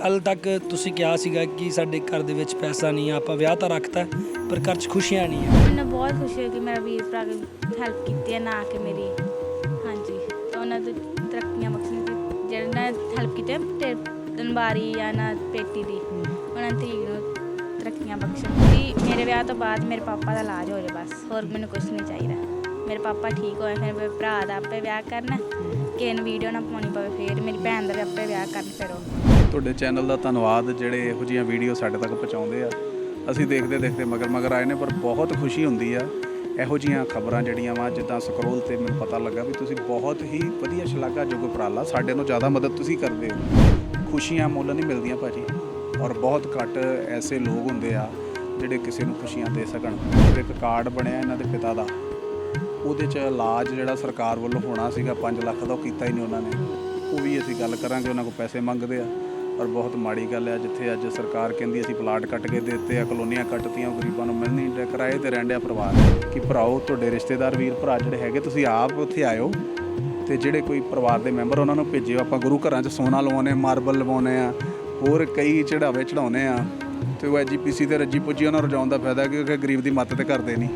ਕੱਲ ਤੱਕ ਤੁਸੀਂ ਕਿਹਾ ਸੀਗਾ ਕਿ ਸਾਡੇ ਘਰ ਦੇ ਵਿੱਚ ਪੈਸਾ ਨਹੀਂ ਆ, ਆਪਾਂ ਵਿਆਹ ਤਾਂ ਰੱਖਤਾ, ਪਰ ਘਰ 'ਚ ਖੁਸ਼ੀਆਂ ਨਹੀਂ ਆ। ਮੈਨੂੰ ਬਹੁਤ ਖੁਸ਼ੀ ਹੋਈ ਕਿ ਮੇਰਾ ਵੀਰ ਭਰਾ ਹੈਲਪ ਕੀਤੀ ਹੈ, ਨਾ ਕੇ ਮੇਰੀ। ਹਾਂਜੀ, ਤੇ ਉਹਨਾਂ ਦੀ ਤਰੱਕੀਆਂ ਬਖਸ਼ਣ ਤੇ ਜਿਹੜੇ ਨੇ ਹੈਲਪ ਕੀਤੀ ਹੈ ਤੇ ਦਨਬਾਰੀ ਜਾਂ ਨਾ ਪੇਟੀ ਦੀ, ਉਹਨਾਂ ਦੀ ਨੂੰ ਤਰੱਕੀਆਂ ਬਖਸ਼ਣ ਜੀ ਮੇਰੇ ਵਿਆਹ ਤੋਂ ਬਾਅਦ ਮੇਰੇ ਪਾਪਾ ਦਾ ਇਲਾਜ ਹੋ ਜਾਏ ਬਸ, ਹੋਰ ਮੈਨੂੰ ਕੁਝ ਨਹੀਂ ਚਾਹੀਦਾ। ਮੇਰੇ ਪਾਪਾ ਠੀਕ ਹੋਏ, ਫਿਰ ਮੇਰੇ ਭਰਾ ਦਾ ਆਪੇ ਵਿਆਹ ਕਰਨਾ, ਕਿਸੇ ਨੂੰ ਵੀਡੀਓ ਨਾ ਪਾਉਣੀ ਪਵੇ, ਫਿਰ ਮੇਰੀ ਭੈਣ ਦਾ ਵੀ ਆਪੇ ਵਿਆਹ ਕਰਨ, ਫਿਰ ਉਹ। ਤੁਹਾਡੇ ਚੈਨਲ ਦਾ ਧੰਨਵਾਦ, ਜਿਹੜੇ ਇਹੋ ਜਿਹੀਆਂ ਵੀਡੀਓ ਸਾਡੇ ਤੱਕ ਪਹੁੰਚਾਉਂਦੇ ਆ। ਅਸੀਂ ਦੇਖਦੇ ਦੇਖਦੇ ਮਗਰ ਮਗਰ ਆਏ ਨੇ, ਪਰ ਬਹੁਤ ਖੁਸ਼ੀ ਹੁੰਦੀ ਆ। ਇਹੋ ਜਿਹੀਆਂ ਖਬਰਾਂ ਜਿਹੜੀਆਂ ਵਾ, ਜਿੱਦਾਂ ਸਕਰੋਲ ਤੇ ਮੈਨੂੰ ਪਤਾ ਲੱਗਾ ਵੀ ਤੁਸੀਂ ਬਹੁਤ ਹੀ ਵਧੀਆ ਸ਼ਲਾਘਾ ਸ਼ਲਾਘਾਯੋਗ ਉਪਰਾਲਾ ਸਾਡੇ ਨੂੰ ਜ਼ਿਆਦਾ ਮਦਦ ਤੁਸੀਂ ਕਰਦੇ ਹੋ। ਖੁਸ਼ੀਆਂ ਮੁੱਲ ਨਹੀਂ ਮਿਲਦੀਆਂ ਭਾਜੀ, ਔਰ ਬਹੁਤ ਘੱਟ ਐਸੇ ਲੋਕ ਹੁੰਦੇ ਆ ਜਿਹੜੇ ਕਿਸੇ ਨੂੰ ਖੁਸ਼ੀਆਂ ਦੇ ਸਕਣ। ਇੱਕ ਕਾਰਡ ਬਣਿਆ ਇਹਨਾਂ ਦੇ ਪਿਤਾ ਦਾ, ਉਹਦੇ ਚ ਇਲਾਜ ਜਿਹੜਾ ਸਰਕਾਰ ਵੱਲੋਂ ਹੋਣਾ ਸੀਗਾ 5 ਲੱਖ ਦਾ, ਉਹ ਕੀਤਾ ਹੀ ਨਹੀਂ ਉਹਨਾਂ ਨੇ। ਉਹ ਵੀ ਅਸੀਂ ਗੱਲ ਕਰਾਂਗੇ, ਉਹਨਾਂ ਕੋਲ ਪੈਸੇ ਮੰਗਦੇ ਆ। ਪਰ ਬਹੁਤ ਮਾੜੀ ਗੱਲ ਹੈ, ਜਿੱਥੇ ਅੱਜ ਸਰਕਾਰ ਕਹਿੰਦੀ ਅਸੀਂ ਪਲਾਟ ਕੱਟ ਕੇ ਦੇ ਦਿੱਤੇ ਆ, ਕਲੋਨੀਆਂ ਕੱਟਤੀਆਂ, ਉਹ ਗਰੀਬਾਂ ਨੂੰ ਮਿਲ ਨਹੀਂ ਰਿਹਾ ਕਿਰਾਏ ਤੇ ਰਹਿਣ ਡਿਆ ਪਰਿਵਾਰ। ਕਿ ਭਰਾਓ, ਤੁਹਾਡੇ ਰਿਸ਼ਤੇਦਾਰ ਵੀਰ ਭਰਾ ਜਿਹੜੇ ਹੈਗੇ, ਤੁਸੀਂ ਆਪ ਉੱਥੇ ਆਇਓ ਤੇ ਜਿਹੜੇ ਕੋਈ ਪਰਿਵਾਰ ਦੇ ਮੈਂਬਰ ਉਹਨਾਂ ਨੂੰ ਭੇਜਿਓ। ਆਪਾਂ ਗੁਰੂ ਘਰਾਂ 'ਚ ਸੋਨਾ ਲਵਾਉਨੇ ਮਾਰਬਲ ਲਵਾਉਨੇ ਆ ਹੋਰ ਕਈ ਚੜਾਵੇ ਚੜਾਉਨੇ ਆ ਤੇ ਉਹ ਐਜੀਪੀਸੀ ਤੇ ਰੱਜੀ ਪੁੱਜੀ ਉਹਨਾਂ ਰਜਾਉਣ ਦਾ ਫਾਇਦਾ, ਕਿਉਂਕਿ ਗਰੀਬ ਦੀ ਮਦਦ ਕਰਦੇ ਨਹੀਂ।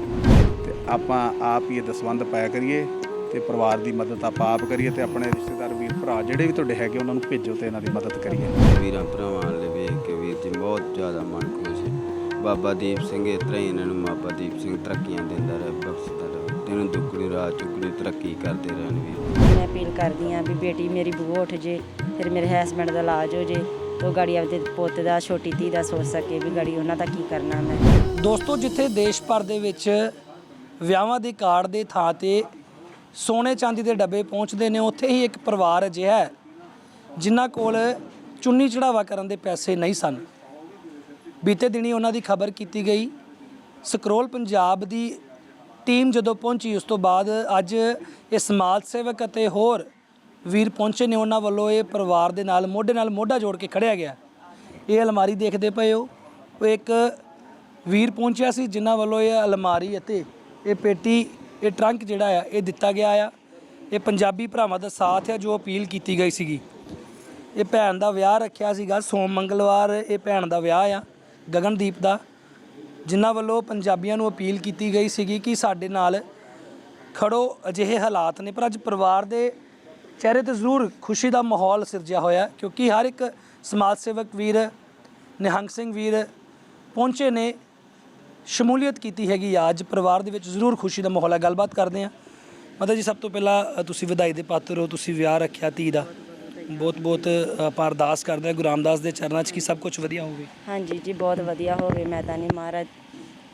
ਤੇ ਆਪਾਂ ਆਪ ਹੀ ਇਹ ਦਸਵੰਦ ਪਾਇਆ ਕਰੀਏ। ਤੇ ਪਰਿਵਾਰ ਦੀ ਮਦਦ ਆਪਾਂ ਆਪ ਕਰੀਏ ਤੇ ਆਪਣੇ ਰਿਸ਼ਤੇਦਾਰ ਵੀਰ ਭਰਾ ਜਿਹੜੇ ਵੀ ਤੁਹਾਡੇ ਹੈਗੇ ਉਹਨਾਂ ਨੂੰ ਭੇਜੋ ਤੇ ਇਹਨਾਂ ਦੀ ਮਦਦ ਕਰੀਏ। ਵੀਰਾਂ ਭਰਾਵਾਂ ਲਈ ਵੇਖ ਕੇ ਵੀਰ ਜੀ ਬਹੁਤ ਜ਼ਿਆਦਾ ਮਨ ਖੁਸ਼ ਹੈ। ਬਾਬਾ ਦੀਪ ਸਿੰਘ ਇਸ ਤਰ੍ਹਾਂ ਹੀ ਇਹਨਾਂ ਨੂੰ ਬਾਬਾ ਦੀਪ ਸਿੰਘ ਤਰੱਕੀਆਂ ਦਿੰਦਾ ਰਹੇ ਬਖਸ਼ਦਾ ਰਹੇ। ਦਿਨ ਦੁੱਗਣੀ ਰਾਤ ਚੁਗਣੀ ਤਰੱਕੀ ਕਰਦੇ ਰਹਿਣ ਵੀਰ। ਮੈਂ ਅਪੀਲ ਕਰਦੀ ਹਾਂ ਵੀ ਬੇਟੀ ਮੇਰੀ ਬੂਹ ਉੱਠ ਜੇ ਫਿਰ ਮੇਰੇ ਹਸਬੈਂਡ ਦਾ ਇਲਾਜ ਹੋ ਜੇ ਤੋ ਗਾੜੀ ਆਪਦੇ ਪੁੱਤ ਦਾ ਛੋਟੀ ਧੀ ਦਾ ਸੋਚ ਸਕੇ ਵੀ ਗਾੜੀ ਉਹਨਾਂ ਦਾ ਕੀ ਕਰਨਾ ਮੈਂ। ਦੋਸਤੋ ਜਿੱਥੇ ਦੇਸ਼ ਭਰ ਦੇ ਵਿੱਚ ਵਿਆਹਾਂ ਦੇ ਕਾਰਡ ਦੇ ਥਾਂ ਤੇ ਸੋਨੇ ਚਾਂਦੀ ਦੇ ਡੱਬੇ ਪਹੁੰਚਦੇ ਨੇ, ਉੱਥੇ ਹੀ ਇੱਕ ਪਰਿਵਾਰ ਅਜਿਹਾ ਹੈ, ਜਿਨ੍ਹਾਂ ਕੋਲ ਚੁੰਨੀ ਚੜਾਵਾ ਕਰਨ ਦੇ ਪੈਸੇ ਨਹੀਂ ਸਨ। ਬੀਤੇ ਦਿਨੀ ਉਹਨਾਂ ਦੀ ਖਬਰ ਕੀਤੀ ਗਈ। ਸਕਰੋਲ ਪੰਜਾਬ ਦੀ ਟੀਮ ਜਦੋਂ ਪਹੁੰਚੀ, ਉਸ ਤੋਂ ਬਾਅਦ ਅੱਜ ਇਹ ਸਮਾਜ ਸੇਵਕ ਅਤੇ ਹੋਰ ਵੀਰ ਪਹੁੰਚੇ ਨੇ। ਉਹਨਾਂ ਵੱਲੋਂ ਇਹ ਪਰਿਵਾਰ ਦੇ ਨਾਲ, ਮੋਢੇ ਨਾਲ ਮੋਢਾ ਜੋੜ ਕੇ ਖੜਿਆ ਗਿਆ। ਇਹ ਅਲਮਾਰੀ ਦੇਖਦੇ ਪਏ ਹੋ। ਉਹ ਇੱਕ ਵੀਰ ਪਹੁੰਚਿਆ ਸੀ, ਜਿਨ੍ਹਾਂ ਵੱਲੋਂ ਇਹ ਅਲਮਾਰੀ ਅਤੇ ਇਹ ਪੇਟੀ ਇਹ ਟਰੰਕ ਜਿਹੜਾ ਆ, ਇਹ ਦਿੱਤਾ ਗਿਆ ਆ। ਇਹ ਪੰਜਾਬੀ ਭਰਾਵਾਂ ਦਾ ਸਾਥ ਆ ਜੋ ਅਪੀਲ ਕੀਤੀ ਗਈ ਸੀਗੀ। ਇਹ ਭੈਣ ਦਾ ਵਿਆਹ ਰੱਖਿਆ ਸੀਗਾ, ਸੋਮ ਮੰਗਲਵਾਰ ਇਹ ਭੈਣ ਦਾ ਵਿਆਹ ਆ, ਗਗਨਦੀਪ ਦਾ। ਜਿਨ੍ਹਾਂ ਵੱਲੋਂ ਪੰਜਾਬੀਆਂ ਨੂੰ ਅਪੀਲ ਕੀਤੀ ਗਈ ਸੀਗੀ ਕਿ ਸਾਡੇ ਨਾਲ ਖੜੋ, ਅਜਿਹੇ ਹਾਲਾਤ ਨੇ। ਪਰ ਅੱਜ ਪਰਿਵਾਰ ਦੇ ਚਿਹਰੇ ਤੇ ਜ਼ਰੂਰ ਖੁਸ਼ੀ ਦਾ ਮਾਹੌਲ ਸਿਰਜਿਆ ਹੋਇਆ ਕਿਉਂਕਿ ਹਰ ਇੱਕ ਸਮਾਜ ਸੇਵਕ ਵੀਰ, ਨਿਹੰਗ ਸਿੰਘ ਵੀਰ ਪਹੁੰਚੇ ਨੇ। ਸ਼ਮੂਲੀਅਤ ਕੀਤੀ ਹੈਗੀ ਆ। ਅੱਜ ਪਰਿਵਾਰ ਦੇ ਵਿੱਚ ਜ਼ਰੂਰ ਖੁਸ਼ੀ ਦਾ ਮਾਹੌਲ ਹੈ ਗੱਲਬਾਤ ਕਰਦੇ ਆ ਮਾਤਾ ਜੀ ਸਭ ਤੋਂ ਪਹਿਲਾਂ ਤੁਸੀਂ ਵਧਾਈ ਦੇ ਪਾਤਰ ਹੋ। ਤੁਸੀਂ ਵਿਆਹ ਰੱਖਿਆ ਧੀ ਦਾ। ਬਹੁਤ ਬਹੁਤ ਆਪਾਂ ਅਰਦਾਸ ਕਰਦੇ ਹਾਂ। ਗੁਰੂ ਰਾਮਦਾਸ ਦੇ ਚਰਨਾਂ 'ਚ ਕਿ ਸਭ ਕੁਝ ਵਧੀਆ ਹੋਵੇ? ਹਾਂਜੀ ਜੀ ਬਹੁਤ ਵਧੀਆ ਹੋਵੇ। ਮੈਂ ਤਾਂ ਨਹੀਂ ਮਹਾਰਾਜ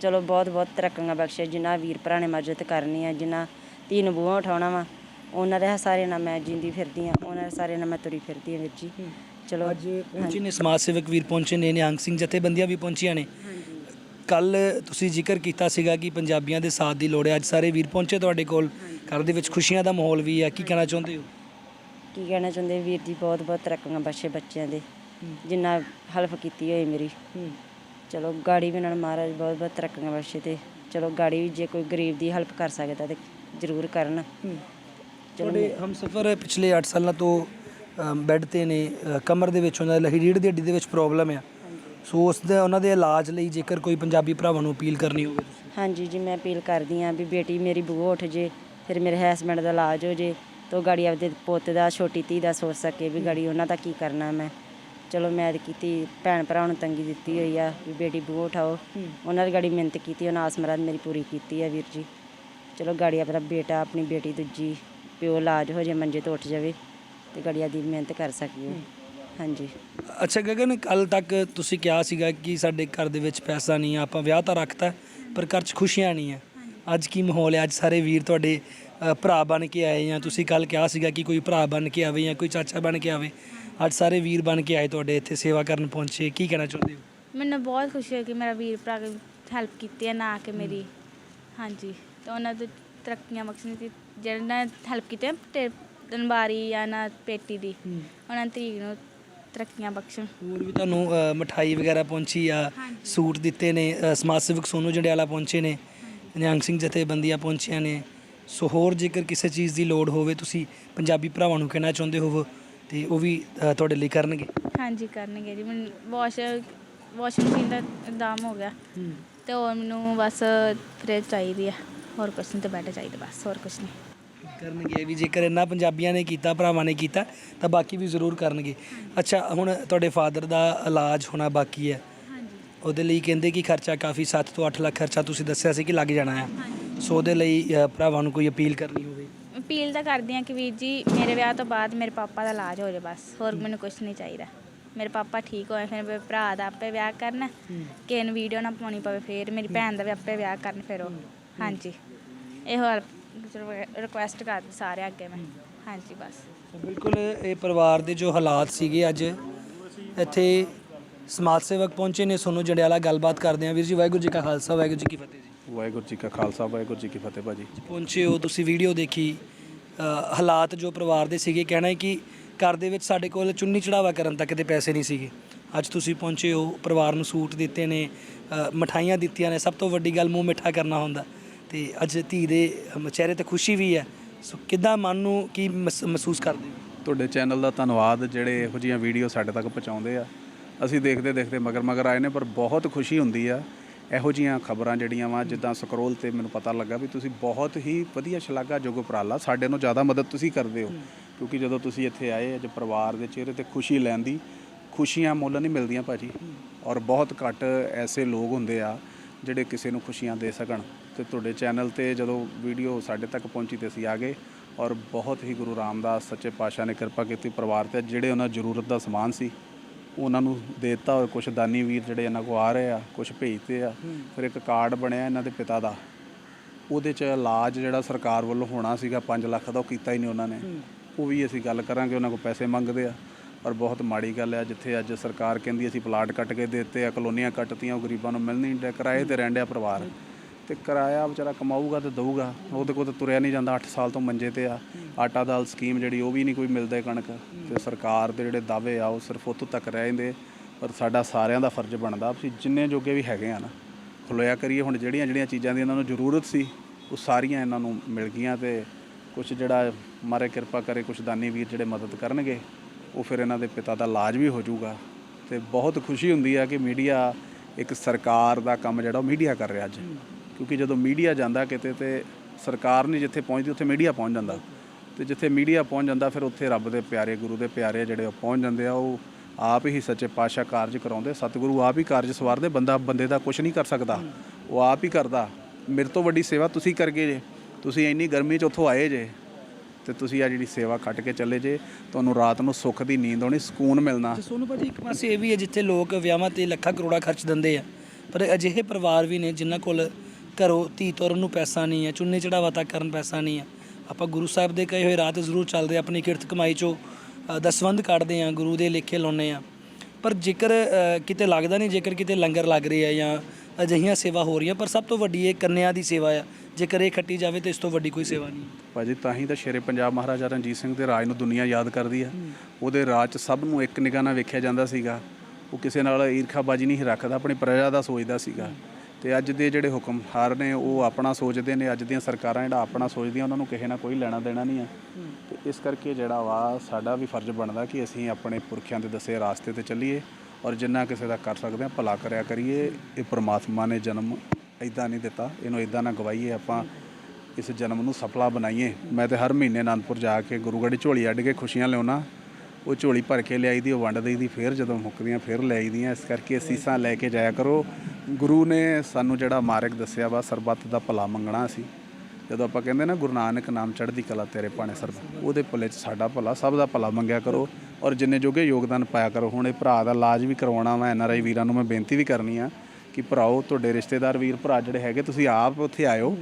ਚਲੋ ਬਹੁਤ ਬਹੁਤ ਤਰੱਕੀਆਂ ਬਖਸ਼ੇ ਜਿਨ੍ਹਾਂ ਵੀਰ ਭਰਾ ਨੇ ਮਦਦ ਕਰਨੀ ਆ ਜਿਨ੍ਹਾਂ ਧੀ ਨੂੰ ਬੂਹਾ ਉਠਾਉਣਾ ਵਾ ਉਹਨਾਂ ਦੇ ਸਾਰੇ ਨਾਲ ਮੈਂ ਜਿੰਦੀ ਫਿਰਦੀ ਆ। ਉਹਨਾਂ ਦੇ ਸਾਰੇ ਨਾਲ ਮੈਂ ਤੁਰੀ ਫਿਰਦੀ ਆ ਵੀਰ ਜੀ। ਚਲੋ ਅੱਜ ਪਹੁੰਚੇ ਨੇ ਸਮਾਜ ਸੇਵਕ ਵੀਰ ਪਹੁੰਚੇ ਨੇ ਨਿਹੰਗ ਸਿੰਘ ਜਥੇਬੰਦੀਆਂ ਵੀ ਪਹੁੰਚੀਆਂ ਨੇ। ਕੱਲ ਤੁਸੀਂ ਜ਼ਿਕਰ ਕੀਤਾ ਸੀਗਾ ਕਿ ਪੰਜਾਬੀਆਂ ਦੇ ਸਾਥ ਦੀ ਲੋੜ ਹੈ। ਅੱਜ ਸਾਰੇ ਵੀਰ ਪਹੁੰਚੇ ਤੁਹਾਡੇ ਕੋਲ। ਘਰ ਦੇ ਵਿੱਚ ਖੁਸ਼ੀਆਂ ਦਾ ਮਾਹੌਲ ਵੀ ਹੈ। ਕੀ ਕਹਿਣਾ ਚਾਹੁੰਦੇ ਹੋ? ਕੀ ਕਹਿਣਾ ਚਾਹੁੰਦੇ ਵੀਰ ਜੀ ਬਹੁਤ ਬਹੁਤ ਤਰੱਕੀਆਂ ਬਖਸ਼ੇ ਬੱਚਿਆਂ ਦੇ। ਜਿੰਨਾ ਹੈਲਪ ਕੀਤੀ ਹੋਈ ਮੇਰੀ। ਚਲੋ ਗਾੜੀ ਵੀ ਉਹਨਾਂ ਨੂੰ ਮਹਾਰਾਜ ਬਹੁਤ ਬਹੁਤ ਤਰੱਕੀਆਂ ਬਖਸ਼ੇ ਤੇ ਚਲੋ ਗਾੜੀ ਵੀ ਜੇ ਕੋਈ ਗਰੀਬ ਦੀ ਹੈਲਪ ਕਰ ਸਕਦਾ ਤੇ ਜ਼ਰੂਰ ਕਰਨ। ਤੁਹਾਡੇ ਹਮਸਫਰ ਪਿਛਲੇ 8 ਸਾਲਾਂ ਤੋਂ ਬੈੱਡ ਤੇ ਨੇ। ਕਮਰ ਦੇ ਵਿੱਚ ਉਹਨਾਂ ਦੀ ਰੀੜ ਦੀ ਹੱਡੀ ਦੇ ਵਿੱਚ ਪ੍ਰੋਬਲਮ ਆ। ਸੋ ਉਸ ਦੇ ਉਹਨਾਂ ਦੇ ਇਲਾਜ ਲਈ ਜੇਕਰ ਕੋਈ ਪੰਜਾਬੀ ਭਰਾਵਾਂ ਨੂੰ ਅਪੀਲ ਕਰਨੀ ਹੋਵੇ ਤੁਸੀਂ? ਹਾਂਜੀ ਜੀ ਮੈਂ ਅਪੀਲ ਕਰਦੀ ਹਾਂ ਵੀ ਬੇਟੀ ਮੇਰੀ ਬੂਹ ਉੱਠ ਜੇ ਫਿਰ ਮੇਰੇ ਹਸਬੈਂਡ ਦਾ ਇਲਾਜ ਹੋ ਜੇ ਤੋ ਗਾੜੀ ਆਪਦੇ ਪੁੱਤ ਦਾ ਛੋਟੀ ਧੀ ਦਾ ਸੋਚ ਸਕੇ ਵੀ ਗਾੜੀ ਉਹਨਾਂ ਦਾ ਕੀ ਕਰਨਾ ਮੈਂ। ਚਲੋ ਮੈਂ ਕੀਤੀ ਭੈਣ ਭਰਾਵਾਂ ਨੂੰ ਤੰਗੀ ਦਿੱਤੀ ਹੋਈ ਆ ਵੀ ਬੇਟੀ ਬੂਹ ਉਠਾਓ। ਉਹਨਾਂ ਦੀ ਗਾੜੀ ਮਿਹਨਤ ਕੀਤੀ ਉਹਨਾਂ ਆਸ ਮੁਰਾਦ ਮੇਰੀ ਪੂਰੀ ਕੀਤੀ ਆ ਵੀਰ ਜੀ। ਚਲੋ ਗਾੜੀ ਆਪਣਾ ਬੇਟਾ ਆਪਣੀ ਬੇਟੀ ਦੂਜੀ ਪਿਓ ਇਲਾਜ ਹੋ ਜੇ ਮੰਜੇ ਤੋਂ ਉੱਠ ਜਾਵੇ ਤੇ ਗੜੀਆਂ ਦੀ ਮਿਹਨਤ ਕਰ ਸਕੀਏ। ਹਾਂਜੀ। ਅੱਛਾ ਗਗਨ ਕੱਲ ਤੱਕ ਤੁਸੀਂ ਕਿਹਾ ਸੀਗਾ ਕਿ ਸਾਡੇ ਘਰ ਦੇ ਵਿੱਚ ਪੈਸਾ ਨਹੀਂ ਆ ਆਪਾਂ ਵਿਆਹ ਤਾਂ ਰੱਖਤਾ ਪਰ ਘਰ 'ਚ ਖੁਸ਼ੀਆਂ ਨਹੀਂ ਆ। ਅੱਜ ਕੀ ਮਾਹੌਲ ਹੈ? ਅੱਜ ਸਾਰੇ ਵੀਰ ਤੁਹਾਡੇ ਅ, ਭਰਾ ਬਣ ਕੇ ਆਏ ਜਾਂ ਤੁਸੀਂ ਕੱਲ ਕਿਹਾ ਸੀਗਾ ਕਿ ਕੋਈ ਭਰਾ ਬਣ ਕੇ ਆਵੇ ਜਾਂ ਕੋਈ ਚਾਚਾ ਬਣ ਕੇ ਆਵੇ। ਅੱਜ ਸਾਰੇ ਵੀਰ ਬਣ ਕੇ ਆਏ ਤੁਹਾਡੇ ਇੱਥੇ ਸੇਵਾ ਕਰਨ ਪਹੁੰਚੇ ਕੀ ਕਹਿਣਾ ਚਾਹੁੰਦੇ ਹੋ? ਮੈਨੂੰ ਬਹੁਤ ਖੁਸ਼ੀ ਹੋਈ ਕਿ ਮੇਰਾ ਵੀਰ ਭਰਾ ਹੈਲਪ ਕੀਤੀ ਹੈ ਨਾ ਕਿ ਮੇਰੀ। ਹਾਂਜੀ ਤੇ ਉਹਨਾਂ ਦੀ ਤਰੱਕੀਆਂ ਬਖਸ਼ਣ ਤੇ ਜਿਹੜੇ ਨੇ ਹੈਲਪ ਕੀਤੀ ਹੈ ਤੇ ਦਨਬਾਰੀ ਜਾਂ ਨਾ ਪੇਟੀ ਦੀ ਉਹਨਾਂ ਦੀ ਧੀ ਨੂੰ ਤਰੱਕੀਆਂ ਬਖਸ਼ਣ। ਹੋਰ ਵੀ ਤੁਹਾਨੂੰ ਅ, ਮਠਾਈ ਵਗੈਰਾ ਪਹੁੰਚੀ ਆ ਸੂਟ ਦਿੱਤੇ ਨੇ ਅ, ਸਮਾਜ ਸੇਵਕ ਸੋਨੂ ਜੰਡਿਆਲਾ ਪਹੁੰਚੇ ਨੇ ਨਿਹੰਗ ਸਿੰਘ ਜਥੇਬੰਦੀਆਂ ਪਹੁੰਚੀਆਂ ਨੇ। ਸੋ ਹੋਰ ਜੇਕਰ ਕਿਸੇ ਚੀਜ਼ ਦੀ ਲੋੜ ਹੋਵੇ ਤੁਸੀਂ ਪੰਜਾਬੀ ਭਰਾਵਾਂ ਨੂੰ ਕਹਿਣਾ ਚਾਹੁੰਦੇ ਹੋਵੋ ਤੇ ਉਹ ਵੀ ਅ, ਤੁਹਾਡੇ ਲਈ ਕਰਨਗੇ। ਹਾਂਜੀ ਕਰਨਗੇ ਜੀ। ਮੈਨੂੰ ਵਾਸ਼ ਵਾਸ਼ਿੰਗ ਮਸ਼ੀਨ ਦਾ ਦਾਮ ਹੋ ਗਿਆ। ਤੇ ਹੋਰ ਮੈਨੂੰ ਬਸ ਫ੍ਰਿਜ ਚਾਹੀਦੀ ਆ। ਹੋਰ ਕੁਛ ਨਹੀਂ ਤੇ ਬੈੱਡ ਚਾਹੀਦਾ ਬਸ ਹੋਰ ਕੁਛ ਨਹੀਂ ਕਰਨਗੇ ਵੀ ਜੇਕਰ ਇੰਨਾ ਪੰਜਾਬੀਆਂ ਨੇ ਕੀਤਾ ਭਰਾਵਾਂ ਨੇ ਕੀਤਾ ਤਾਂ ਬਾਕੀ ਵੀ ਜ਼ਰੂਰ ਕਰਨਗੇ। ਅੱਛਾ ਹੁਣ ਤੁਹਾਡੇ ਫਾਦਰ ਦਾ ਇਲਾਜ ਹੋਣਾ ਬਾਕੀ ਹੈ। ਹਾਂਜੀ। ਉਹਦੇ ਲਈ ਕਹਿੰਦੇ ਕਿ ਖਰਚਾ ਕਾਫੀ 7 ਤੋਂ 8 ਲੱਖ ਖਰਚਾ ਤੁਸੀਂ ਦੱਸਿਆ ਸੀ ਕਿ ਲੱਗ ਜਾਣਾ ਹੈ। ਸੋ ਉਹਦੇ ਲਈ ਅ, ਭਰਾਵਾਂ ਨੂੰ ਕੋਈ ਅਪੀਲ ਕਰਨੀ ਹੋਵੇ। ਅਪੀਲ ਤਾਂ ਕਰਦੀ ਆ ਕਿ ਵੀਰ ਜੀ ਮੇਰੇ ਵਿਆਹ ਤੋਂ ਬਾਅਦ ਮੇਰੇ ਪਾਪਾ ਦਾ ਇਲਾਜ ਹੋ ਜਾਏ ਬਸ। ਹੋਰ ਮੈਨੂੰ ਕੁਛ ਨਹੀਂ ਚਾਹੀਦਾ। ਮੇਰੇ ਪਾਪਾ ਠੀਕ ਹੋਏ ਫਿਰ ਮੇਰੇ ਭਰਾ ਦਾ ਆਪੇ ਵਿਆਹ ਕਰਨ। ਕਿਸੇ ਨੂੰ ਵੀਡੀਓ ਨਾ ਪਾਉਣੀ ਪਵੇ ਫਿਰ ਮੇਰੀ ਭੈਣ ਦਾ ਵੀ ਆਪੇ ਵਿਆਹ ਕਰਨ ਫਿਰ ਉਹ। ਹਾਂਜੀ। ਇਹੋ ਰਿਕੁਐਸਟ ਕਰਦੀ ਸਾਰੇ ਅੱਗੇ ਮੈਂ। ਹਾਂਜੀ ਬਸ। ਬਿਲਕੁਲ ਇਹ ਪਰਿਵਾਰ ਦੇ ਜੋ ਹਾਲਾਤ ਸੀਗੇ ਅੱਜ ਇੱਥੇ ਸਮਾਜ ਸੇਵਕ ਪਹੁੰਚੇ ਨੇ। ਸੋਨੂੰ ਜੰਡਿਆਲਾ ਗੱਲਬਾਤ ਕਰਦੇ ਆ ਵੀਰ ਜੀ ਵਾਹਿਗੁਰੂ ਜੀ ਕਾ ਖਾਲਸਾ ਵਾਹਿਗੁਰੂ ਜੀ ਕੀ ਫਤਿਹ ਜੀ। ਵਾਹਿਗੁਰੂ ਜੀ ਕਾ ਖਾਲਸਾ ਵਾਹਿਗੁਰੂ ਜੀ ਕੀ ਫਤਿਹ ਭਾਜੀ। ਪਹੁੰਚੇ ਹੋ ਤੁਸੀਂ ਵੀਡੀਓ ਦੇਖੀ। ਅ, ਹਾਲਾਤ ਜੋ ਪਰਿਵਾਰ ਦੇ ਸੀਗੇ ਕਹਿਣਾ ਹੈ ਕਿ ਘਰ ਦੇ ਵਿੱਚ ਸਾਡੇ ਕੋਲ ਚੁੰਨੀ ਚੜਾਵਾ ਕਰਨ ਤੱਕ ਦੇ ਪੈਸੇ ਨਹੀਂ ਸੀਗੇ। ਅੱਜ ਤੁਸੀਂ ਪਹੁੰਚੇ ਹੋ ਪਰਿਵਾਰ ਨੂੰ ਸੂਟ ਦਿੱਤੇ ਨੇ। ਅ, ਮਠਾਈਆਂ ਦਿੱਤੀਆਂ ਨੇ। ਸਭ ਤੋਂ ਵੱਡੀ ਗੱਲ ਮੂੰਹ ਮਿੱਠਾ ਕਰਨਾ ਹੁੰਦਾ। ਤੇ ਅੱਜ ਧੀ ਦੇ ਚਿਹਰੇ ਤੇ ਖੁਸ਼ੀ ਵੀ ਹੈ। ਸੋ ਕਿੱਦਾਂ ਮਨ ਨੂੰ ਕੀ ਮਹਿਸ- ਮਹਿਸੂਸ ਕਰਦੇ ਹੋ? ਤੁਹਾਡੇ ਚੈਨਲ ਦਾ ਧੰਨਵਾਦ ਜਿਹੜੇ ਇਹੋ ਜਿਹੀਆਂ ਵੀਡੀਓ ਸਾਡੇ ਤੱਕ ਪਹੁੰਚਾਉਂਦੇ ਆ। ਅਸੀਂ ਦੇਖਦੇ ਦੇਖਦੇ ਮਗਰ ਮਗਰ ਆਏ ਨੇ ਪਰ ਬਹੁਤ ਖੁਸ਼ੀ ਹੁੰਦੀ ਆ। ਇਹੋ ਜਿਹੀਆਂ ਖਬਰਾਂ ਜਿਹੜੀਆਂ ਵਾ ਜਿੱਦਾਂ ਸਕਰੋਲ ਤੇ ਮੈਨੂੰ ਪਤਾ ਲੱਗਾ ਵੀ ਤੁਸੀਂ ਬਹੁਤ ਹੀ ਵਧੀਆ ਸ਼ਲਾਘਾਯੋਗ ਉਪਰਾਲਾ ਸਾਡੇ ਨੂੰ ਜ਼ਿਆਦਾ ਮਦਦ ਤੁਸੀਂ ਕਰਦੇ ਹੋ। ਕਿਉਂਕਿ ਜਦੋਂ ਤੁਸੀਂ ਇੱਥੇ ਆਏ ਅੱਜ ਪਰਿਵਾਰ ਦੇ ਚਿਹਰੇ ਤੇ ਖੁਸ਼ੀ ਲੈਣ ਦੀ ਖੁਸ਼ੀਆਂ ਮੁੱਲ ਨਹੀਂ ਮਿਲਦੀਆਂ ਭਾਜੀ। ਔਰ ਬਹੁਤ ਘੱਟ ਐਸੇ ਲੋਕ ਹੁੰਦੇ ਆ ਜਿਹੜੇ ਕਿਸੇ ਨੂੰ ਖੁਸ਼ੀਆਂ ਦੇ ਸਕਣ। ਤੇ ਤੁਹਾਡੇ ਚੈਨਲ ਤੇ ਜਦੋਂ ਵੀਡੀਓ ਸਾਡੇ ਤੱਕ ਪਹੁੰਚੀ ਤੇ ਅਸੀਂ ਆ ਗਏ ਔਰ ਬਹੁਤ ਹੀ ਗੁਰੂ ਰਾਮਦਾਸ ਸੱਚੇ ਪਾਤਸ਼ਾਹ ਨੇ ਕਿਰਪਾ ਕੀਤੀ ਪਰਿਵਾਰ ਤੇ ਜਿਹੜੇ ਉਹਨਾਂ ਜ਼ਰੂਰਤ ਦਾ ਸਮਾਨ ਸੀ ਉਹਨਾਂ ਨੂੰ ਦੇ ਦਿੱਤਾ ਔਰ ਕੁਝ ਦਾਨੀ ਵੀਰ ਜਿਹੜੇ ਇਹਨਾਂ ਕੋ ਆ ਰਹੇ ਆ ਕੁਝ ਭੇਜਦੇ ਆ ਫਿਰ ਇੱਕ ਕਾਰਡ ਬਣਿਆ ਇਹਨਾਂ ਦੇ ਪਿਤਾ ਦਾ। ਉਹਦੇ ਚ ਇਲਾਜ ਜਿਹੜਾ ਸਰਕਾਰ ਵੱਲੋਂ ਹੋਣਾ ਸੀਗਾ 5 ਲੱਖ ਦਾ ਉਹ ਕੀਤਾ ਹੀ ਨਹੀਂ ਉਹਨਾਂ ਨੇ। ਉਹ ਵੀ ਅਸੀਂ ਗੱਲ ਕਰਾਂਗੇ ਉਹਨਾਂ ਕੋ ਪੈਸੇ ਮੰਗਦੇ ਆ। ਪਰ ਬਹੁਤ ਮਾੜੀ ਗੱਲ ਹੈ ਜਿੱਥੇ ਅੱਜ ਸਰਕਾਰ ਕਹਿੰਦੀ ਅਸੀਂ ਪਲਾਟ ਕੱਟ ਕੇ ਦੇ ਦਿੱਤੇ ਆ ਕਲੋਨੀਆਂ ਕੱਟਤੀਆਂ ਉਹ ਗਰੀਬਾਂ ਨੂੰ ਮਿਲ ਨਹੀਂ ਡਿਆ ਕਿਰਾਏ ਤੇ ਰਹਿਣ ਡਿਆ ਪਰਿਵਾਰ। ਤੇ ਕਿਰਾਇਆ ਵਿਚਾਰਾ ਕਮਾਊਗਾ ਤੇ ਦਊਗਾ। ਉਹਦੇ ਕੋਲ ਤਾਂ ਤੁਰਿਆ ਨਹੀਂ ਜਾਂਦਾ 8 ਸਾਲ ਤੋਂ ਮੰਜੇ ਤੇ ਆ। ਆਟਾ ਦਾਲ ਸਕੀਮ ਜਿਹੜੀ ਉਹ ਵੀ ਨਹੀਂ ਕੋਈ ਮਿਲਦਾ ਕਣਕ। ਤੇ ਸਰਕਾਰ ਦੇ ਜਿਹੜੇ ਦਾਅਵੇ ਆ, ਉਹ ਸਿਰਫ ਉੱਥੋਂ ਤੱਕ ਰਹਿ ਜਾਂਦੇ। ਪਰ ਸਾਡਾ ਸਾਰਿਆਂ ਦਾ ਫਰਜ਼ ਬਣਦਾ, ਅਸੀਂ ਜਿੰਨੇ ਜੋਗੇ ਵੀ ਹੈਗੇ ਆ ਨਾ, ਖਲੋਇਆ ਕਰੀਏ। ਹੁਣ ਜਿਹੜੀਆਂ ਜਿਹੜੀਆਂ ਚੀਜ਼ਾਂ ਦੀ ਇਹਨਾਂ ਨੂੰ ਜ਼ਰੂਰਤ ਸੀ, ਉਹ ਸਾਰੀਆਂ ਇਹਨਾਂ ਨੂੰ ਮਿਲ ਗਈਆਂ ਤੇ ਕੁਝ ਜਿਹੜਾ ਮਾਰੇ ਕਿਰਪਾ ਕਰੇ ਕੁਝ ਦਾਨੀ ਵੀਰ ਜਿਹੜੇ ਮਦਦ ਕਰਨਗੇ, ਉਹ ਫਿਰ ਇਹਨਾਂ ਦੇ ਪਿਤਾ ਦਾ ਇਲਾਜ ਵੀ ਹੋ ਜਾਊਗਾ। ਤੇ ਬਹੁਤ ਖੁਸ਼ੀ ਹੁੰਦੀ ਆ ਕਿ ਮੀਡੀਆ ਇੱਕ ਸਰਕਾਰ ਦਾ ਕੰਮ ਜਿਹੜਾ, ਉਹ ਮੀਡੀਆ ਕਰ ਰਿਹਾ ਅੱਜ। ਕਿਉਂਕਿ ਜਦੋਂ ਮੀਡੀਆ ਜਾਂਦਾ ਕਿਤੇ ਤੇ ਸਰਕਾਰ ਨਹੀਂ ਜਿੱਥੇ ਪਹੁੰਚਦੀ, ਉੱਥੇ ਮੀਡੀਆ ਪਹੁੰਚ ਜਾਂਦਾ। ਤੇ ਜਿੱਥੇ ਮੀਡੀਆ ਪਹੁੰਚ ਜਾਂਦਾ, ਫਿਰ ਉੱਥੇ ਰੱਬ ਦੇ ਪਿਆਰੇ, ਗੁਰੂ ਦੇ ਪਿਆਰੇ ਜਿਹੜੇ ਉਹ ਪਹੁੰਚ ਜਾਂਦੇ ਆ, ਉਹ ਆਪ ਹੀ ਸੱਚੇ ਪਾਤਸ਼ਾਹ ਕਾਰਜ ਕਰਾਉਂਦੇ। ਸਤਿਗੁਰੂ ਆਪ ਹੀ ਕਾਰਜ ਸਵਾਰਦੇ, ਬੰਦਾ ਬੰਦੇ ਦਾ ਕੁਝ ਨਹੀਂ ਕਰ ਸਕਦਾ। ਉਹ ਆਪ ਹੀ ਕਰਦਾ। ਮੇਰੇ ਤੋਂ ਵੱਡੀ ਸੇਵਾ ਤੁਸੀਂ ਕਰਗੇ ਜੇ। ਤੁਸੀਂ ਇੰਨੀ ਗਰਮੀ 'ਚ ਉੱਥੋਂ ਆਏ ਜੇ। ਤੇ ਤੁਸੀਂ ਆ ਜਿਹੜੀ ਸੇਵਾ ਕੱਟ ਕੇ ਚੱਲੇ ਜੇ, ਤੁਹਾਨੂੰ ਰਾਤ ਨੂੰ ਸੁੱਖ ਦੀ ਨੀਂਦ ਆਉਣੀ, ਸਕੂਨ ਮਿਲਣਾ। ਤੇ ਸੋਨੂੰ ਭਾਜੀ, ਇੱਕ ਪਾਸੇ ਇਹ ਵੀ ਹੈ ਜਿੱਥੇ ਲੋਕ ਵਿਆਹਾਂ ਤੇ ਲੱਖਾਂ ਕਰੋੜਾਂ ਖਰਚ ਦਿੰਦੇ ਆ। ਪਰ ਅਜਿਹੇ ਪਰਿਵਾਰ ਵੀ ਨੇ ਜਿਨ੍ਹਾਂ ਕੋਲ ਘਰੋਂ ਧੀ ਤੋਰਨ ਨੂੰ ਪੈਸਾ ਨਹੀਂ ਹੈ ਚੁੰਨੀ ਚੜਾਵਾ ਤੱਕ ਕਰਨ ਪੈਸਾ ਨਹੀਂ ਹੈ। ਆਪਾਂ ਗੁਰੂ ਸਾਹਿਬ ਦੇ ਕਹੇ ਹੋਏ ਰਾਹ ਤੇ ਜ਼ਰੂਰ ਚੱਲਦੇ ਆਪਣੀ ਕਿਰਤ ਕਮਾਈ ਚੋਂ ਅ, ਦਸਵੰਧ ਕੱਢਦੇ ਆ ਗੁਰੂ ਦੇ ਲੇਖੇ ਲਾਉਨੇ ਆ ਪਰ ਜੇਕਰ ਕਿਤੇ ਲੱਗਦਾ ਨਹੀਂ ਜੇਕਰ ਕਿਤੇ ਲੰਗਰ ਲੱਗ ਰਿਹਾ ਹੈ ਜਾਂ ਅਜਿਹੀਆਂ ਸੇਵਾ ਹੋ ਰਹੀਆਂ ਪਰ ਸਭ ਤੋਂ ਵੱਡੀ ਇਹ ਕੰਨਿਆ ਦੀ ਸੇਵਾ ਆ। ਜੇਕਰ ਇਹ ਖੱਟੀ ਜਾਵੇ ਤਾਂ ਇਸ ਤੋਂ ਵੱਡੀ ਕੋਈ ਸੇਵਾ ਨਹੀਂ ਭਾਜੀ ਤਾਂ ਹੀ ਤਾਂ ਸ਼ੇਰੇ ਪੰਜਾਬ ਮਹਾਰਾਜਾ ਰਣਜੀਤ ਸਿੰਘ ਦੇ ਰਾਜ ਨੂੰ ਦੁਨੀਆ ਯਾਦ ਕਰਦੀ ਆ। ਉਹਦੇ ਰਾਜ 'ਚ ਸਭ ਨੂੰ ਇੱਕ ਨਿਗਾਹ ਨਾਲ ਵੇਖਿਆ ਜਾਂਦਾ ਸੀਗਾ। ਉਹ ਕਿਸੇ ਨਾਲ ਈਰਖਾਬਾਜੀ ਨਹੀਂ ਰੱਖਦਾ ਆਪਣੀ ਪ੍ਰਜਾ ਦਾ ਸੋਚਦਾ ਸੀਗਾ। ਤੇ ਅੱਜ ਦੇ ਜਿਹੜੇ ਹੁਕਮਹਾਰ ਨੇ, ਉਹ ਆਪਣਾ ਸੋਚਦੇ ਨੇ, ਅੱਜ ਦੀਆਂ ਸਰਕਾਰਾਂ ਜਿਹੜਾ ਆਪਣਾ ਸੋਚਦੀਆਂ, ਉਹਨਾਂ ਨੂੰ ਕਿਸੇ ਨਾਲ ਕੋਈ ਲੈਣਾ ਦੇਣਾ ਨਹੀਂ ਆ ਤੇ ਇਸ ਕਰਕੇ ਜਿਹੜਾ ਵਾ, ਸਾਡਾ ਵੀ ਫਰਜ਼ ਬਣਦਾ ਕਿ ਅਸੀਂ ਆਪਣੇ ਪੁਰਖਿਆਂ ਦੇ ਦੱਸੇ ਰਾਸਤੇ ਤੇ ਚੱਲੀਏ ਔਰ ਜਿੰਨਾ ਕਿਸੇ ਦਾ ਕਰ ਸਕਦੇ ਆ ਭਲਾ ਕਰਿਆ ਕਰੀਏ। ਇਹ ਪ੍ਰਮਾਤਮਾ ਨੇ ਜਨਮ ਇਦਾਂ ਨਹੀਂ ਦਿੱਤਾ, ਇਹਨੂੰ ਇਦਾਂ ਨਾ ਗਵਾਈਏ ਆਪਾਂ, ਇਸ ਜਨਮ ਨੂੰ ਸਫਲਾ ਬਣਾਈਏ। ਮੈਂ ਤੇ ਹਰ ਮਹੀਨੇ ਅਨੰਦਪੁਰ ਜਾ ਕੇ ਗੁਰੂਗੜ੍ਹ ਝੋਲੀ ਅੱਡ ਕੇ ਖੁਸ਼ੀਆਂ ਲਿਆਉਣਾ ਉਹ ਝੋਲੀ ਭਰ ਕੇ ਲਿਆਈ ਦੀ, ਉਹ ਵੰਡ ਦੇਈ ਦੀ, ਫੇਰ ਜਦੋਂ ਮੁੱਕਦੀਆਂ, ਫੇਰ ਲੈ ਆਈਦੀਆਂ ਇਸ ਕਰਕੇ ਅਸੀਸਾਂ ਲੈ ਕੇ ਜਾਇਆ ਕਰੋ। ਗੁਰੂ ਨੇ ਸਾਨੂੰ ਜਿਹੜਾ ਮਾਰਗ ਦੱਸਿਆ ਵਾ, ਸਰਬੱਤ ਦਾ ਭਲਾ ਮੰਗਣਾ ਸੀ ਜਦੋਂ ਆਪਾਂ ਕਹਿੰਦੇ ਨਾ, ਗੁਰੂ ਨਾਨਕ ਨਾਮ ਚੜ੍ਹਦੀ ਕਲਾ ਤੇਰੇ ਭਾਣੇ ਸਰਬ, ਉਹਦੇ ਭਲੇ 'ਚ ਸਾਡਾ ਭਲਾ, ਸਭ ਦਾ ਭਲਾ ਮੰਗਿਆ ਕਰੋ। ਔਰ ਜਿੰਨੇ ਜੋਗੇ ਯੋਗਦਾਨ ਪਾਇਆ ਕਰੋ, ਹੁਣ ਇਹ ਭਰਾ ਦਾ ਇਲਾਜ ਵੀ ਕਰਵਾਉਣਾ ਵਾ ਐਨਆਰਆਈ ਵੀਰਾਂ ਨੂੰ ਮੈਂ ਬੇਨਤੀ ਵੀ ਕਰਨੀ ਆ ਕਿ ਭਰਾਓ, ਤੁਹਾਡੇ ਰਿਸ਼ਤੇਦਾਰ ਵੀਰ, ਭਰਾ ਜਿਹੜੇ ਹੈਗੇ, ਤੁਸੀਂ ਆਪ ਉੱਥੇ ਆਇਓ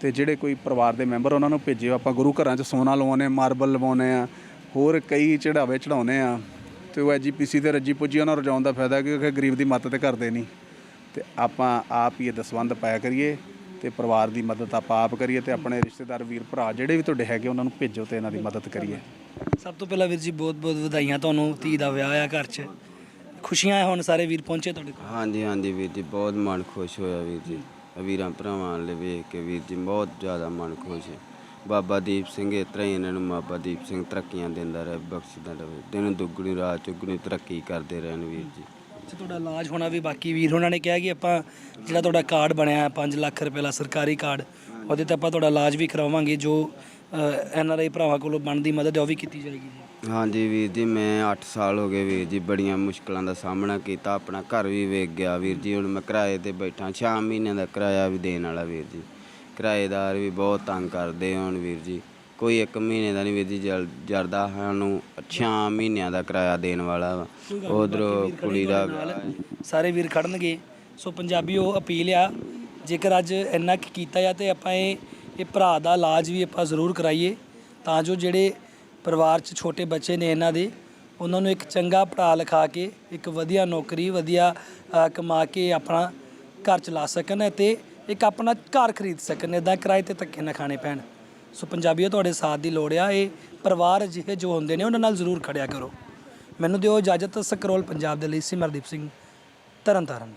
ਤੇ ਜਿਹੜੇ ਕੋਈ ਪਰਿਵਾਰ ਦੇ ਮੈਂਬਰ ਉਹਨਾਂ ਨੂੰ ਭੇਜਿਓ। ਆਪਾਂ ਗੁਰੂ ਘਰਾਂ 'ਚ ਸੋਨਾ ਲਵਾਉਨੇ ਮਾਰਬਲ ਲਵਾਉਨੇ ਆ ਹੋਰ ਕਈ ਚੜਾਵੇ ਚੜਾਉਨੇ ਆ ਤੇ ਉਹ ਐਜੀਪੀਸੀ ਤੇ ਰੱਜੀ ਪੁੱਜੀ ਉਹਨਾਂ ਨੂੰ ਰਜਾਉਣ ਦਾ ਫਾਇਦਾ, ਕਿਉਂਕਿ ਗਰੀਬ ਦੀ ਮਦਦ ਕਰਦੇ ਨਹੀਂ। ਤੇ ਆਪਾਂ ਆਪ ਹੀ ਇਹ ਦਸਵੰਧ ਪਾਇਆ ਕਰੀਏ ਤੇ ਪਰਿਵਾਰ ਦੀ ਮਦਦ ਆਪਾਂ ਆਪ ਕਰੀਏ ਤੇ ਆਪਣੇ ਰਿਸ਼ਤੇਦਾਰ ਵੀਰ ਭਰਾ ਜਿਹੜੇ ਵੀ ਤੁਹਾਡੇ ਹੈਗੇ ਉਹਨਾਂ ਨੂੰ ਭੇਜੋ ਤੇ ਇਹਨਾਂ ਦੀ ਮਦਦ ਕਰੀਏ। ਸਭ ਤੋਂ ਪਹਿਲਾਂ ਵੀਰ ਜੀ ਬਹੁਤ ਬਹੁਤ ਵਧਾਈਆਂ ਤੁਹਾਨੂੰ ਧੀ ਦਾ ਵਿਆਹ ਆ ਘਰ 'ਚ। ਖੁਸ਼ੀਆਂ ਹੈ ਹੁਣ ਸਾਰੇ ਵੀਰ ਪਹੁੰਚੇ ਤੁਹਾਡੇ ਕੋਲ। ਹਾਂਜੀ ਹਾਂਜੀ ਵੀਰ ਜੀ ਬਹੁਤ ਮਨ ਖੁਸ਼ ਹੋਇਆ ਵੀਰ ਜੀ। ਵੀਰਾਂ ਭਰਾਵਾਂ ਵਾਲੇ ਵੇਖ ਕੇ ਵੀਰ ਜੀ ਬਹੁਤ ਜ਼ਿਆਦਾ ਮਨ ਖੁਸ਼ ਹੈ। ਬਾਬਾ ਦੀਪ ਸਿੰਘ ਇਸ ਤਰ੍ਹਾਂ ਹੀ ਇਹਨਾਂ ਨੂੰ ਬਾਬਾ ਦੀਪ ਸਿੰਘ ਤਰੱਕੀਆਂ ਦਿੰਦਾ ਰਹੇ ਬਖਸ਼ਦਾ ਰਹੇ। ਦਿਨ ਦੁੱਗਣੀ ਰਾਤ ਚੁਗਣੀ ਤਰੱਕੀ ਕਰਦੇ ਰਹਿਣ ਵੀਰ ਜੀ। ਅੱਛਾ ਤੁਹਾਡਾ ਇਲਾਜ ਹੋਣਾ ਵੀ ਬਾਕੀ ਵੀਰ ਉਹਨਾਂ ਨੇ ਕਿਹਾ ਕਿ ਆਪਾਂ ਜਿਹੜਾ ਤੁਹਾਡਾ ਕਾਰਡ ਬਣਿਆ 5 ਲੱਖ ਰੁਪਏ ਦਾ ਸਰਕਾਰੀ ਕਾਰਡ, ਉਹਦੇ ਤੇ ਆਪਾਂ ਤੁਹਾਡਾ ਇਲਾਜ ਵੀ ਕਰਾਵਾਂਗੇ, ਜੋ ਐਨ ਆਰ ਆਈ ਭਰਾਵਾਂ ਕੋਲੋਂ ਬਣਦੀ ਮਦਦ ਹੈ, ਉਹ ਵੀ ਕੀਤੀ ਜਾਏਗੀ ਜੀ। ਹਾਂਜੀ ਵੀਰ ਜੀ, ਮੈਂ 8 ਸਾਲ ਹੋ ਗਏ ਵੀਰ ਜੀ ਬੜੀਆਂ ਮੁਸ਼ਕਲਾਂ ਦਾ ਸਾਹਮਣਾ ਕੀਤਾ, ਆਪਣਾ ਘਰ ਵੀ ਵੇਚ ਗਿਆ ਵੀਰ ਜੀ, ਹੁਣ ਮੈਂ ਕਿਰਾਏ ਤੇ ਬੈਠਾ 6 ਮਹੀਨਿਆਂ ਦਾ ਕਿਰਾਇਆ ਵੀ ਦੇਣ ਵਾਲਾ ਵੀਰ ਜੀ। ਕਿਰਾਏਦਾਰ ਵੀ ਬਹੁਤ ਤੰਗ ਕਰਦੇ ਹੁਣ ਵੀਰ ਜੀ। ਕੋਈ ਇੱਕ ਮਹੀਨੇ ਦਾ ਨਹੀਂ ਵੀਰ ਜੀ ਜਲ- ਜਰਦਾ ਸਾਨੂੰ 6 ਮਹੀਨਿਆਂ ਦਾ ਕਿਰਾਇਆ ਦੇਣ ਵਾਲਾ ਵਾ। ਉਧਰੋਂ ਕੁੜੀ ਦਾ ਸਾਰੇ ਵੀਰ ਖੜਨਗੇ। ਸੋ ਪੰਜਾਬੀ ਉਹ ਅਪੀਲ ਆ ਜੇਕਰ ਅੱਜ ਇੰਨਾ ਕੁ ਕੀਤਾ ਆ ਤੇ ਆਪਾਂ ਇਹ ਇਹ ਭਰਾ ਦਾ ਇਲਾਜ ਵੀ ਆਪਾਂ ਜ਼ਰੂਰ ਕਰਾਈਏ ਤਾਂ ਜੋ ਜਿਹੜੇ ਪਰਿਵਾਰ 'ਚ ਛੋਟੇ ਬੱਚੇ ਨੇ ਇਹਨਾਂ ਦੇ ਉਹਨਾਂ ਨੂੰ ਇੱਕ ਚੰਗਾ ਪੜ੍ਹਾ ਲਿਖਾ ਕੇ ਇੱਕ ਵਧੀਆ ਨੌਕਰੀ ਵਧੀਆ ਅ, ਕਮਾ ਕੇ ਆਪਣਾ ਘਰ ਚਲਾ ਸਕਣ ਅਤੇ ਇੱਕ ਆਪਣਾ ਘਰ ਖਰੀਦ ਸਕਣ। ਇਦਾਂ ਕਿਰਾਏ ਤੇ ਧੱਕੇ ਨਾ ਖਾਣੇ ਪੈਣ। ਸੋ ਪੰਜਾਬੀਓ, ਤੁਹਾਡੇ ਸਾਥ ਦੀ ਲੋੜ ਆ। ਇਹ ਪਰਿਵਾਰ ਅਜਿਹੇ ਜੋ ਹੁੰਦੇ ਨੇ, ਉਹਨਾਂ ਨਾਲ ਜ਼ਰੂਰ ਖੜਿਆ ਕਰੋ। ਮੈਨੂੰ ਦਿਓ ਇਜਾਜ਼ਤ। ਸਕਰੋਲ ਪੰਜਾਬ ਦੇ ਲਈ ਸਿਮਰਦੀਪ ਸਿੰਘ ਤਰਨਤਾਰਨ।